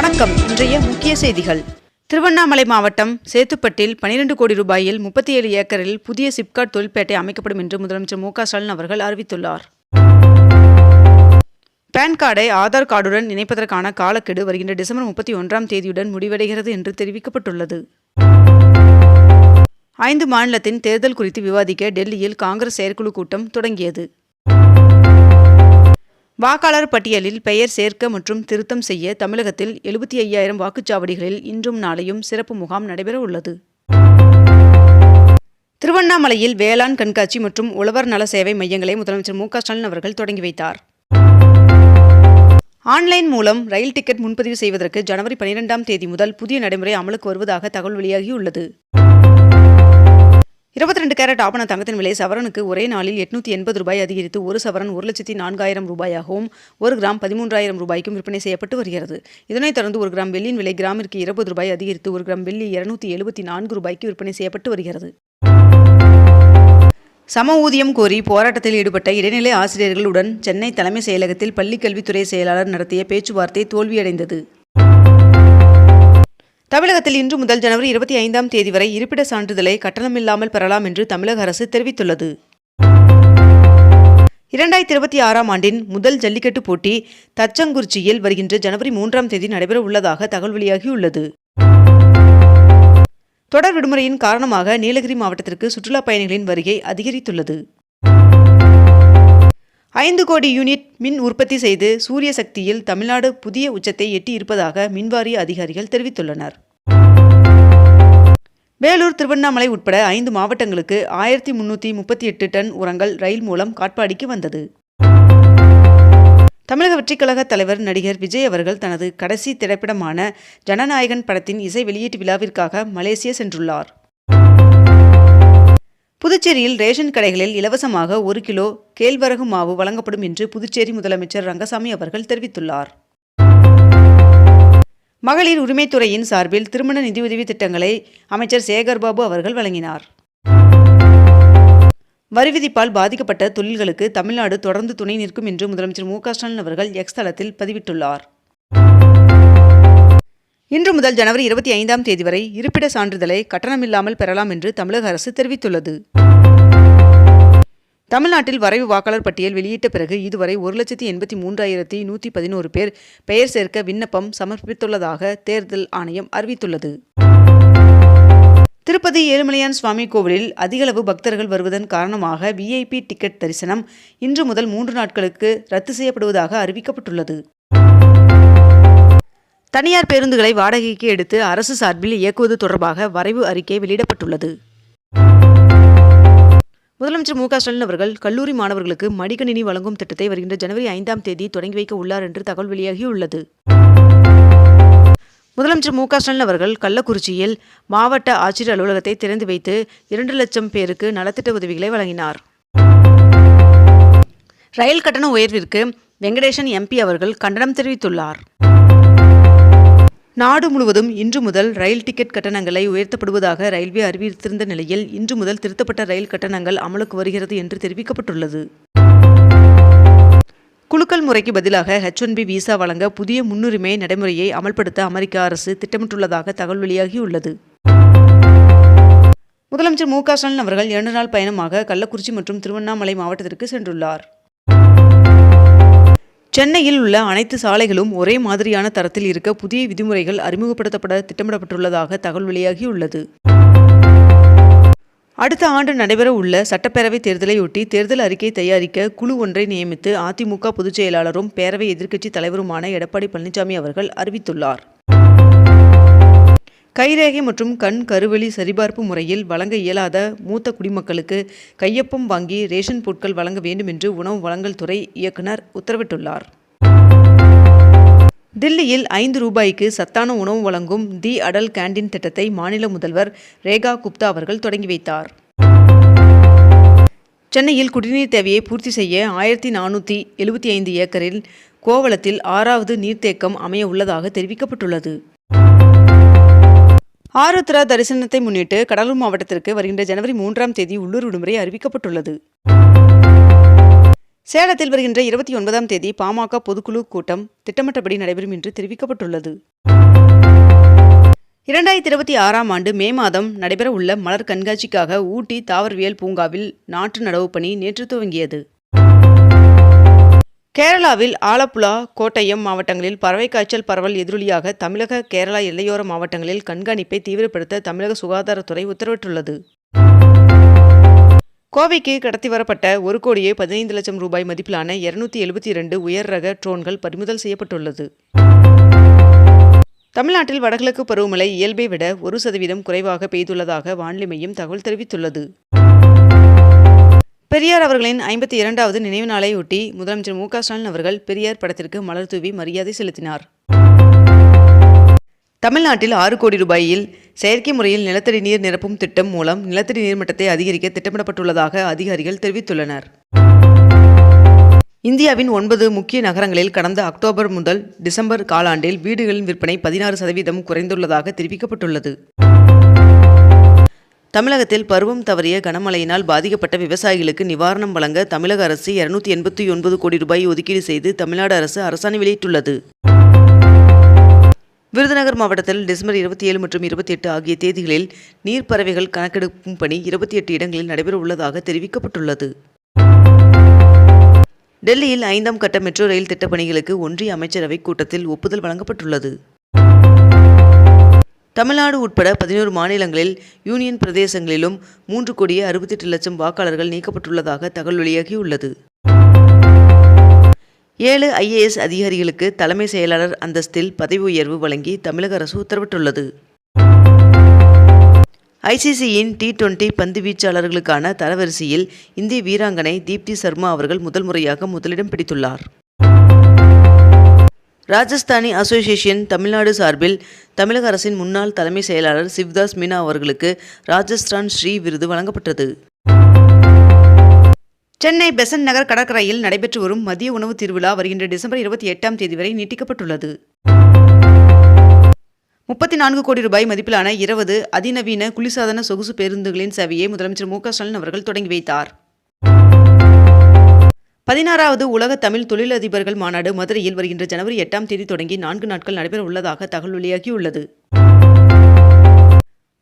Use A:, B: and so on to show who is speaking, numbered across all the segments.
A: வணக்கம் இன்றைய முக்கிய செய்திகள் திருவண்ணாமலை மாவட்டம் சேத்துப்பட்டில் பனிரெண்டு கோடி ரூபாயில் முப்பத்தி ஏழு ஏக்கரில் புதிய சிப்காட் தொழிற்பேட்டை அமைக்கப்படும் என்று முதலமைச்சர் மு ஸ்டாலின் அவர்கள் அறிவித்துள்ளார் பேன் கார்டை ஆதார் கார்டுடன் இணைப்பதற்கான காலக்கெடு வருகின்ற டிசம்பர் முப்பத்தி ஒன்றாம் தேதியுடன் முடிவடைகிறது என்று தெரிவிக்கப்பட்டுள்ளது ஐந்து மாநிலத்தின் தேர்தல் குறித்து விவாதிக்க டெல்லியில் காங்கிரஸ் செயற்குழு கூட்டம் தொடங்கியது வாக்காளர் பட்டியலில் பெயர் சேர்க்க மற்றும் திருத்தம் செய்ய தமிழகத்தில் எழுபத்தி ஐயாயிரம் வாக்குச்சாவடிகளில் இன்றும் நாளையும் சிறப்பு முகாம் நடைபெற உள்ளது திருவண்ணாமலையில் வேளாண் கண்காட்சி மற்றும் உழவர் நல சேவை மையங்களை முதலமைச்சர் மு ஸ்டாலின் அவர்கள் தொடங்கி வைத்தார் ஆன்லைன் மூலம் ரயில் டிக்கெட் முன்பதிவு செய்வதற்கு ஜனவரி பனிரெண்டாம் தேதி முதல் புதிய நடைமுறை அமலுக்கு வருவதாக தகவல் வெளியாகியுள்ளது இருபத்தி ரெண்டு கேரட் ஆபண தங்கத்தின் விலை சவரனுக்கு ஒரே நாளில் எட்நூற்றி எண்பது ரூபாய் அதிகரித்து ஒரு சவரன் ஒரு லட்சத்தி நான்காயிரம் ரூபாயாகவும் ஒரு கிராம் பதிமூன்றாயிரம் ரூபாய்க்கும் விற்பனை செய்யப்பட்டு வருகிறது இதனைத் தொடர்ந்து ஒரு கிராம் வெள்ளியின் விலை கிராமிற்கு இருபது ரூபாய் அதிகரித்து ஒரு கிராம் வெள்ளி இருநூத்தி எழுபத்தி நான்கு ரூபாய்க்கு விற்பனை செய்யப்பட்டு வருகிறது சம ஊதியம் கோரி போராட்டத்தில் ஈடுபட்ட இடைநிலை ஆசிரியர்களுடன் சென்னை தலைமை செயலகத்தில் பள்ளிக்கல்வித்துறை செயலாளர் நடத்திய பேச்சுவார்த்தை தோல்வியடைந்தது தமிழகத்தில் இன்று முதல் ஜனவரி இருபத்தி ஐந்தாம் தேதி வரை இருப்பிட சான்றிதழை கட்டணமில்லாமல் பெறலாம் என்று தமிழக அரசு தெரிவித்துள்ளது இரண்டாயிரத்தி இருபத்தி ஆறாம் ஆண்டின் முதல் ஜல்லிக்கட்டு போட்டி தச்சங்குறிச்சியில் வருகின்ற ஜனவரி மூன்றாம் தேதி நடைபெற உள்ளதாக தகவல் வெளியாகியுள்ளது தொடர் விடுமுறையின் காரணமாக நீலகிரி மாவட்டத்திற்கு சுற்றுலா பயணிகளின் வருகை அதிகரித்துள்ளது ஐந்து கோடி யூனிட் மின் உற்பத்தி செய்து சூரிய சக்தியில் தமிழ்நாடு புதிய உச்சத்தை எட்டியிருப்பதாக மின்வாரிய அதிகாரிகள் தெரிவித்துள்ளனர் வேலூர் திருவண்ணாமலை உட்பட ஐந்து மாவட்டங்களுக்கு ஆயிரத்தி முன்னூற்றி முப்பத்தி எட்டு டன் உரங்கள் ரயில் மூலம் காட்பாடிக்கு வந்தது தமிழக வெற்றிக்கழக தலைவர் நடிகர் விஜய் அவர்கள் தனது கடைசி திரைப்படமான ஜனநாயகன் படத்தின் இசை வெளியீட்டு விழாவிற்காக மலேசியா சென்றுள்ளார் புதுச்சேரியில் ரேஷன் கடைகளில் இலவசமாக ஒரு கிலோ கேழ்வரகு மாவு வழங்கப்படும் என்று புதுச்சேரி முதலமைச்சர் ரங்கசாமி அவர்கள் தெரிவித்துள்ளார் மகளிர் உரிமைத்துறையின் சார்பில் திருமண நிதியுதவி திட்டங்களை அமைச்சர் சேகர்பாபு அவர்கள் வழங்கினார் வரி விதிப்பால் பாதிக்கப்பட்ட தொழில்களுக்கு தமிழ்நாடு தொடர்ந்து துணை நிற்கும் என்று முதலமைச்சர் மு ஸ்டாலின் அவர்கள் எக்ஸ் தளத்தில் பதிவிட்டுள்ளார் இன்று முதல் ஜனவரி இருபத்தி ஐந்தாம் தேதி வரை இருப்பிட சான்றிதழை கட்டணமில்லாமல் பெறலாம் என்று தமிழக அரசு தெரிவித்துள்ளது தமிழ்நாட்டில் வரைவு வாக்காளர் பட்டியல் வெளியிட்ட பிறகு இதுவரை ஒரு லட்சத்தி எண்பத்தி மூன்றாயிரத்தி நூற்றி பதினோரு பேர் பெயர் சேர்க்க விண்ணப்பம் சமர்ப்பித்துள்ளதாக தேர்தல் ஆணையம் அறிவித்துள்ளது திருப்பதி ஏழுமலையான் சுவாமி கோவிலில் அதிகளவு பக்தர்கள் வருவதன் காரணமாக விஐபி டிக்கெட் தரிசனம் இன்று முதல் மூன்று நாட்களுக்கு ரத்து செய்யப்படுவதாக அறிவிக்கப்பட்டுள்ளது தனியார் பேருந்துகளை வாடகைக்கு எடுத்து அரசு சார்பில் இயக்குவது தொடர்பாக வரைவு அறிக்கை வெளியிடப்பட்டுள்ளது முதலமைச்சர் மு க ஸ்டாலின் அவர்கள் கல்லூரி மாணவர்களுக்கு மடிக்கணினி வழங்கும் திட்டத்தை வருகின்ற ஜனவரி ஐந்தாம் தேதி தொடங்கி வைக்க உள்ளார் என்று தகவல் வெளியாகியுள்ளது முதலமைச்சர் மு க ஸ்டாலின் அவர்கள் கள்ளக்குறிச்சியில் மாவட்ட ஆட்சியர் அலுவலகத்தை திறந்து வைத்து இரண்டு லட்சம் பேருக்கு நலத்திட்ட உதவிகளை வழங்கினார் ரயில் கட்டண உயர்விற்கு வெங்கடேசன் எம்பி அவர்கள் கண்டனம் தெரிவித்துள்ளார் நாடு முழுவதும் இன்று முதல் ரயில் டிக்கெட் கட்டணங்களை உயர்த்தப்படுவதாக ரயில்வே அறிவித்திருந்த நிலையில் இன்று முதல் திருத்தப்பட்ட ரயில் கட்டணங்கள் அமலுக்கு வருகிறது என்று தெரிவிக்கப்பட்டுள்ளது குழுக்கள் முறைக்கு பதிலாக ஹெச் ஒன் பி விசா வழங்க புதிய முன்னுரிமை நடைமுறையை அமல்படுத்த அமெரிக்க அரசு திட்டமிட்டுள்ளதாக தகவல் வெளியாகியுள்ளது முதலமைச்சர் மு க ஸ்டாலின் அவர்கள் இரண்டு நாள் பயணமாக கள்ளக்குறிச்சி மற்றும் திருவண்ணாமலை மாவட்டத்திற்கு சென்றுள்ளார் சென்னையில் உள்ள அனைத்து சாலைகளும் ஒரே மாதிரியான தரத்தில் இருக்க புதிய விதிமுறைகள் அறிமுகப்படுத்தப்பட திட்டமிடப்பட்டுள்ளதாக தகவல் வெளியாகியுள்ளது அடுத்த ஆண்டு நடைபெற உள்ள சட்டப்பேரவைத் தேர்தலையொட்டி தேர்தல் அறிக்கை தயாரிக்க குழு ஒன்றை நியமித்து அதிமுக பொதுச் செயலாளரும் பேரவை எதிர்க்கட்சித் தலைவருமான எடப்பாடி பழனிசாமி அவர்கள் அறிவித்துள்ளார் கைரேகை மற்றும் கண் கருவெளி சரிபார்ப்பு முறையில் வழங்க இயலாத மூத்த குடிமக்களுக்கு கையொப்பம் வாங்கி ரேஷன் பொருட்கள் வழங்க வேண்டும் என்று உணவு வழங்கல் துறை இயக்குனர் உத்தரவிட்டுள்ளார் தில்லியில் ஐந்து ரூபாய்க்கு சத்தான உணவு வழங்கும் தி அடல் கேண்டீன் திட்டத்தை மாநில முதல்வர் ரேகா குப்தா அவர்கள் தொடங்கி வைத்தார் சென்னையில் குடிநீர் தேவையை பூர்த்தி செய்ய ஆயிரத்தி நானூற்றி எழுபத்தி ஐந்து ஏக்கரில் கோவளத்தில் ஆறாவது நீர்த்தேக்கம் அமைய உள்ளதாக தெரிவிக்கப்பட்டுள்ளது ஆருத்ரா தரிசனத்தை முன்னிட்டு கடலூர் மாவட்டத்திற்கு வருகின்ற ஜனவரி மூன்றாம் தேதி உள்ளூர் விடுமுறை அறிவிக்கப்பட்டுள்ளது சேலத்தில் வருகின்ற இருபத்தி ஒன்பதாம் தேதி பாமக பொதுக்குழு கூட்டம் திட்டமிட்டபடி நடைபெறும் என்று தெரிவிக்கப்பட்டுள்ளது இரண்டாயிரத்தி இருபத்தி ஆறாம் ஆண்டு மே மாதம் நடைபெற உள்ள மலர் கண்காட்சிக்காக ஊட்டி தாவரவியல் பூங்காவில் நாற்று நடவு பணி நேற்று துவங்கியது கேரளாவில் ஆலப்புழா கோட்டயம் மாவட்டங்களில் பறவை காய்ச்சல் பரவல் எதிரொலியாக தமிழக கேரளா எல்லையோர மாவட்டங்களில் கண்காணிப்பை தீவிரப்படுத்த தமிழக சுகாதாரத்துறை உத்தரவிட்டுள்ளது கோவைக்கு கடத்தி வரப்பட்ட ஒரு கோடியே பதினைந்து லட்சம் ரூபாய் மதிப்பிலான இருநூத்தி எழுபத்தி இரண்டு உயர் ரக ட்ரோன்கள் பறிமுதல் செய்யப்பட்டுள்ளது தமிழ்நாட்டில் வடகிழக்கு பருவமழை இயல்பை விட ஒரு சதவீதம் குறைவாக பெய்துள்ளதாக வானிலை மையம் தகவல் தெரிவித்துள்ளது பெரியார் அவர்களின் ஐம்பத்தி இரண்டாவது நினைவு நாளையொட்டி முதலமைச்சர் மு ஸ்டாலின் அவர்கள் பெரியார் படத்திற்கு மலர் தூவி மரியாதை செலுத்தினார் தமிழ்நாட்டில் ஆறு கோடி ரூபாயில் செயற்கை முறையில் நிலத்தடி நீர் நிரப்பும் திட்டம் மூலம் நிலத்தடி நீர்மட்டத்தை அதிகரிக்க திட்டமிடப்பட்டுள்ளதாக அதிகாரிகள் தெரிவித்துள்ளனர் இந்தியாவின் ஒன்பது முக்கிய நகரங்களில் கடந்த அக்டோபர் முதல் டிசம்பர் காலாண்டில் வீடுகளின் விற்பனை பதினாறு சதவீதம் குறைந்துள்ளதாக தெரிவிக்கப்பட்டுள்ளது தமிழகத்தில் பருவம் தவறிய கனமழையினால் பாதிக்கப்பட்ட விவசாயிகளுக்கு நிவாரணம் வழங்க தமிழக அரசு இருநூத்தி எண்பத்தி ஒன்பது கோடி ரூபாய் ஒதுக்கீடு செய்து தமிழ்நாடு அரசு அரசாணை வெளியிட்டுள்ளது விருதுநகர் மாவட்டத்தில் டிசம்பர் இருபத்தி ஏழு மற்றும் இருபத்தி எட்டு ஆகிய தேதிகளில் நீர்ப்பறவைகள் கணக்கெடுக்கும் பணி இருபத்தி எட்டு இடங்களில் நடைபெற உள்ளதாக தெரிவிக்கப்பட்டுள்ளது டெல்லியில் ஐந்தாம் கட்ட மெட்ரோ ரயில் திட்டப்பணிகளுக்கு ஒன்றிய அமைச்சரவை கூட்டத்தில் ஒப்புதல் வழங்கப்பட்டுள்ளது தமிழ்நாடு உட்பட பதினோரு மாநிலங்களில் யூனியன் பிரதேசங்களிலும் மூன்று கோடியே அறுபத்தெட்டு லட்சம் வாக்காளர்கள் நீக்கப்பட்டுள்ளதாக தகவல் வெளியாகியுள்ளது ஏழு ஐஏஎஸ் அதிகாரிகளுக்கு தலைமை செயலாளர் அந்தஸ்தில் பதவி உயர்வு வழங்கி தமிழக அரசு உத்தரவிட்டுள்ளது ஐசிசியின் டி டுவெண்டி பந்து வீச்சாளர்களுக்கான தரவரிசையில் இந்திய வீராங்கனை தீப்தி சர்மா அவர்கள் முதல் முறையாக முதலிடம் பிடித்துள்ளார் ராஜஸ்தானி அசோசியேஷன் தமிழ்நாடு சார்பில் தமிழக அரசின் முன்னாள் தலைமை செயலாளர் சிவ்தாஸ் மீனா அவர்களுக்கு ராஜஸ்தான் ஸ்ரீ விருது வழங்கப்பட்டது சென்னை பெசன்ட் நகர் கடற்கரையில் நடைபெற்று வரும் மதிய உணவு திருவிழா வருகின்ற டிசம்பர் இருபத்தி எட்டாம் தேதி வரை நீட்டிக்கப்பட்டுள்ளது முப்பத்தி நான்கு கோடி ரூபாய் மதிப்பிலான இருபது அதிநவீன குளிர்சாதன சொகுசு பேருந்துகளின் சேவையை முதலமைச்சர் மு ஸ்டாலின் அவர்கள் தொடங்கி வைத்தார் பதினாறாவது உலக தமிழ் தொழிலதிபர்கள் மாநாடு மதுரையில் வருகின்ற ஜனவரி எட்டாம் தேதி தொடங்கி நான்கு நாட்கள் நடைபெற உள்ளதாக தகவல் வெளியாகியுள்ளது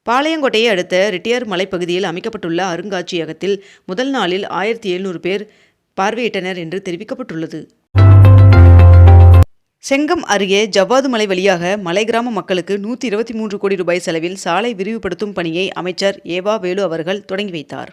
A: பாளையங்கோட்டையை அடுத்த ரிட்டியார் மலைப்பகுதியில் அமைக்கப்பட்டுள்ள அருங்காட்சியகத்தில் முதல் நாளில் ஆயிரத்தி எழுநூறு பேர் பார்வையிட்டனர் என்று தெரிவிக்கப்பட்டுள்ளது செங்கம் அருகே ஜவ்வாது மலை வழியாக மலை கிராம மக்களுக்கு நூற்றி இருபத்தி மூன்று கோடி ரூபாய் செலவில் சாலை விரிவுபடுத்தும் பணியை அமைச்சர் ஏவா வேலு அவர்கள் தொடங்கி வைத்தார்